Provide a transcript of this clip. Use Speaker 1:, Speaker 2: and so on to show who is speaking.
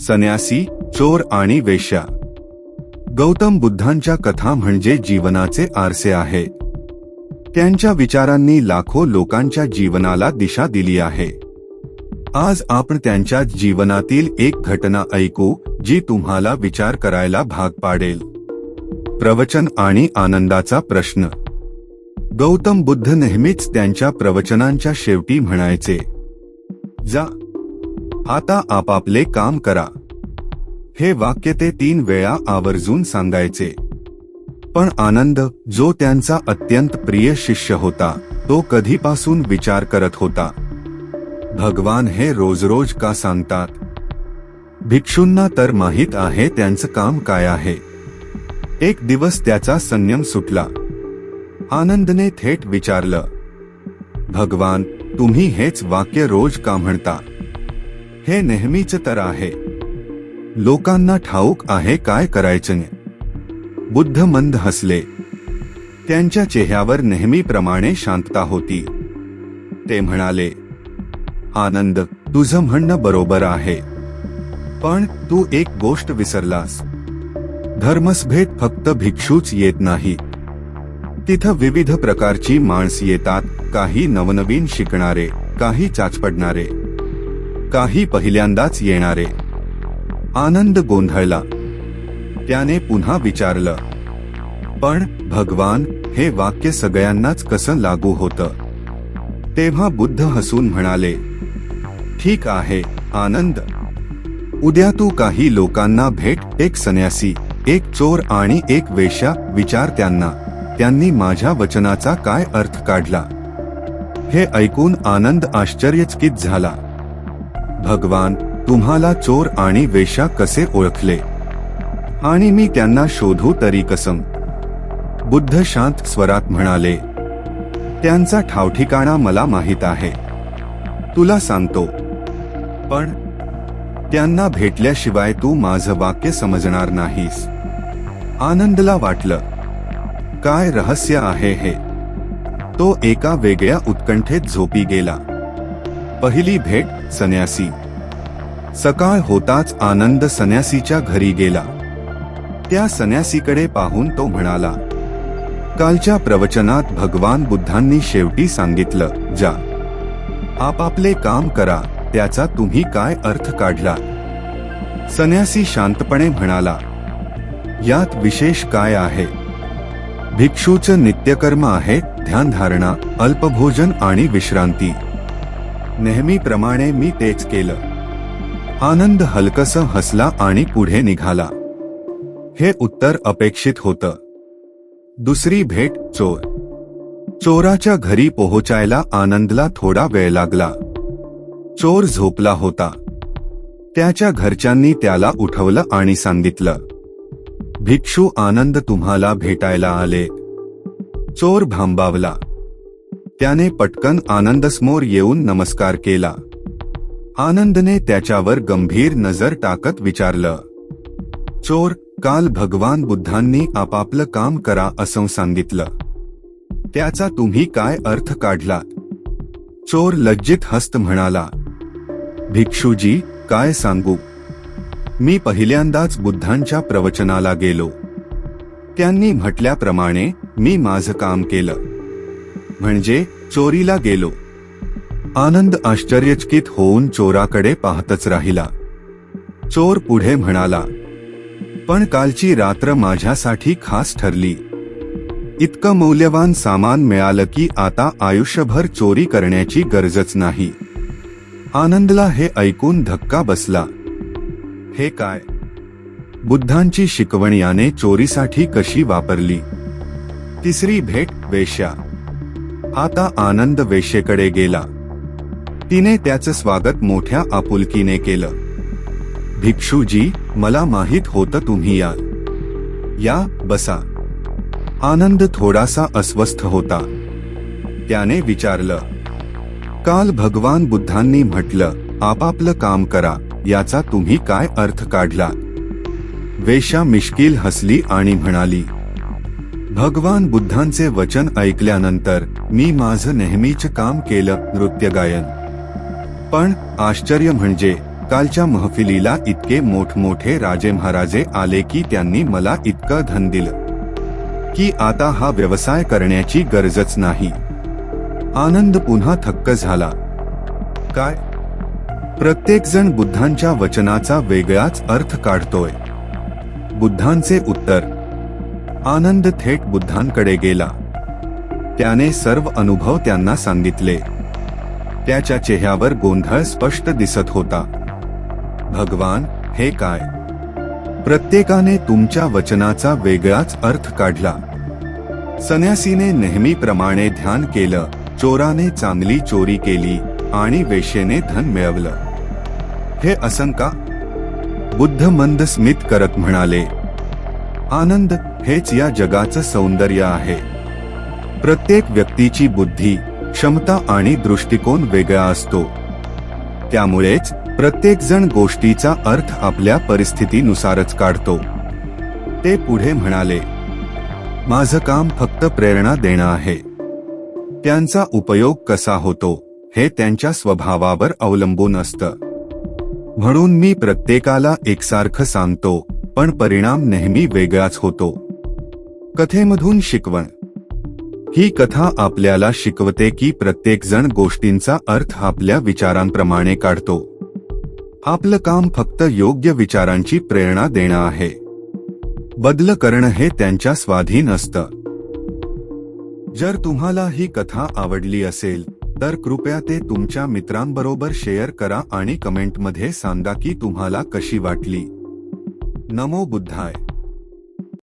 Speaker 1: संन्यासी चोर आणि वेश्या. गौतम बुद्धांच्या कथा म्हणजे जीवनाचे आरसे आहे. त्यांच्या विचारांनी लाखो लोकांच्या जीवनाला दिशा दिली आहे. आज आपण त्यांच्या जीवनातील एक घटना ऐकू जी तुम्हाला विचार करायला भाग पाडेल. प्रवचन आणि आनंदाचा प्रश्न. गौतम बुद्ध नेहमीच त्यांच्या प्रवचनांच्या शेवटी म्हणायचे. जा आता आपापले काम करा. हे वाक्य ते तीन वेळा आवर्जून सांगायचे. पण आनंद जो त्यांचा अत्यंत प्रिय शिष्य होता तो कधीपासून विचार करत होता. भगवान हे रोज रोज का सांगतात? भिक्षूंना तर माहीत आहे त्यांचं काम काय आहे. एक दिवस त्याचा संयम सुटला. आनंदने थेट विचारलं. भगवान तुम्ही हेच वाक्य रोज का म्हणता? हे नेहमीच तर आहे. लोकांना ठाऊक आहे काय करायचं नाही. बुद्ध मंद हसले. त्यांच्या चेहऱ्यावर नेहमीप्रमाणे शांतता होती. ते म्हणाले आनंद तुझं म्हणणं बरोबर आहे. पण तू एक गोष्ट विसरलास. धर्मसभेत फक्त भिक्षूच येत नाही. तिथं विविध प्रकारची माणस येतात काही नवनवीन शिकणारे काही चाचपडणारे. काही पहिल्यांदाच येणारे. आनंद गोंधळला. त्याने पुन्हा विचारलं. पण भगवान हे वाक्य सगळ्यांनाच कसं लागू होतं? तेव्हा बुद्ध हसून म्हणाले ठीक आहे आनंद. उद्या तू काही लोकांना भेट एक संन्यासी एक चोर आणि एक वेश्या विचार त्यांना. त्यांनी माझ्या वचनाचा काय अर्थ काढला? हे ऐकून आनंद आश्चर्यचकित झाला. भगवान तुम्हाला चोर आणि वेशा कसे ओळखले? आणि मी त्यांना शोधू तरी कसम बुद्ध शांत स्वरात म्हणाले त्यांचा ठावठिकाणा मला माहीत आहे. तुला सांगतो. पण त्यांना भेटल्याशिवाय तू माझं वाक्य समजणार नाहीस. आनंदला वाटलं. काय रहस्य आहे हे? तो एका वेगळ्या उत्कंठेत झोपी गेला. पहिली भेट संन्यासी. सकाळ होताच आनंद संन्यासीच्या घरी गेला. त्या संन्यासीकडे पाहून तो म्हणाला कालच्या प्रवचनात भगवान बुद्धांनी शेवटी सांगितलं जा. आपापले काम करा त्याचा तुम्ही काय अर्थ काढला? संन्यासी शांतपणे म्हणाला यात विशेष काय आहे? भिक्षूचं नित्यकर्म आहे ध्यानधारणा अल्पभोजन आणि विश्रांती. नेहमीप्रमाणे मी तेच केलं. आनंद हलकस हसला आणि पुढे निघाला. हे उत्तर अपेक्षित होतं. दुसरी भेट चोर. चोराच्या घरी पोहोचायला आनंदला थोडा वेळ लागला. चोर झोपला होता. त्याच्या घरच्यांनी त्याला उठवलं आणि सांगितलं भिक्षू आनंद तुम्हाला भेटायला आले. चोर भांबावला. त्याने पटकन आनंदसमोर येऊन नमस्कार केला. आनंदने त्याच्यावर गंभीर नजर टाकत विचारलं. चोर काल भगवान बुद्धांनी आपापलं काम करा असं सांगितलं. त्याचा तुम्ही काय अर्थ काढला चोर लज्जित हस्त म्हणाला. भिक्षुजी काय सांगू? मी पहिल्यांदाच बुद्धांच्या प्रवचनाला गेलो. त्यांनी म्हटल्याप्रमाणे मी माझं काम केलं. म्हणजे चोरीला गेलो. आनंद आश्चर्यचकित होऊन चोराकडे पाहतच राहिला. चोर पुढे म्हणाला पण कालची रात्र माझ्यासाठी खास ठरली. इतकं मौल्यवान सामान मिळालं की आता आयुष्यभर चोरी करण्याची गरजच नाही. आनंदला हे ऐकून धक्का बसला. हे काय? बुद्धांची शिकवण याने चोरीसाठी कशी वापरली? तिसरी भेट वेश्या. आता आनंद वेशेकडे गेला. तिने त्याचं स्वागत मोठ्या आपुलकीने केलं. भिक्षूजी मला माहीत होतं तुम्ही याल या बसा. आनंद थोडासा अस्वस्थ होता. त्याने विचारलं. काल भगवान बुद्धांनी म्हटलं आपापलं काम करा याचा तुम्ही काय अर्थ काढला? वेशा मिश्किल हसली आणि म्हणाली भगवान बुद्धांचे वचन ऐकल्यानंतर मी माझं नेहमीच काम केलं नृत्य गायन पण आश्चर्य म्हणजे कालच्या महफिलीला इतके मोठमोठे राजे महाराजे आले की त्यांनी मला इतकं धन दिलं. की आता हा व्यवसाय करण्याची गरजच नाही. आनंद पुन्हा थक्क झाला. काय? प्रत्येक जण बुद्धांच्या वचनाचा वेगळाच अर्थ काढतोय. बुद्धांचे उत्तर आनंद थेट बुद्धांकडे गेला. त्याने सर्व अनुभव त्यांना सांगितले. त्याच्या चेहऱ्यावर गोंधळ स्पष्ट दिसत होता. भगवान हे काय? प्रत्येकाने तुमच्या वचनाचा वेगळाच अर्थ काढला. संन्यासीने नेहमीप्रमाणे ध्यान केलं चोराने चांगली चोरी केली आणि वेशेने धन मिळवलं. हे असं का बुद्ध मंद स्मित करत म्हणाले आनंद हेच या जगाचं सौंदर्य आहे. प्रत्येक व्यक्तीची बुद्धी क्षमता आणि दृष्टिकोन वेगळा असतो. त्यामुळेच प्रत्येक जण गोष्टीचा अर्थ आपल्या परिस्थितीनुसारच काढतो. ते पुढे म्हणाले माझं काम फक्त प्रेरणा देणं आहे. त्यांचा उपयोग कसा होतो हे त्यांच्या स्वभावावर अवलंबून असतं. म्हणून मी प्रत्येकाला एकसारखं सांगतो पण परिणाम नेहमी वेगळाच होतो. कथेमधून शिकवण. ही कथा आपल्याला शिकवते की प्रत्येक जण गोष्टींचा अर्थ आपल्या विचारांप्रमाणे काढतो. आपलं काम फक्त योग्य विचारांची प्रेरणा देणं आहे. बदल करणं हे त्यांच्या स्वाधीन असतं. जर तुम्हाला ही कथा आवडली असेल तर कृपया ते तुमच्या मित्रांबरोबर शेअर करा आणि कमेंटमध्ये सांगा की तुम्हाला कशी वाटली. नमो बुद्धाय.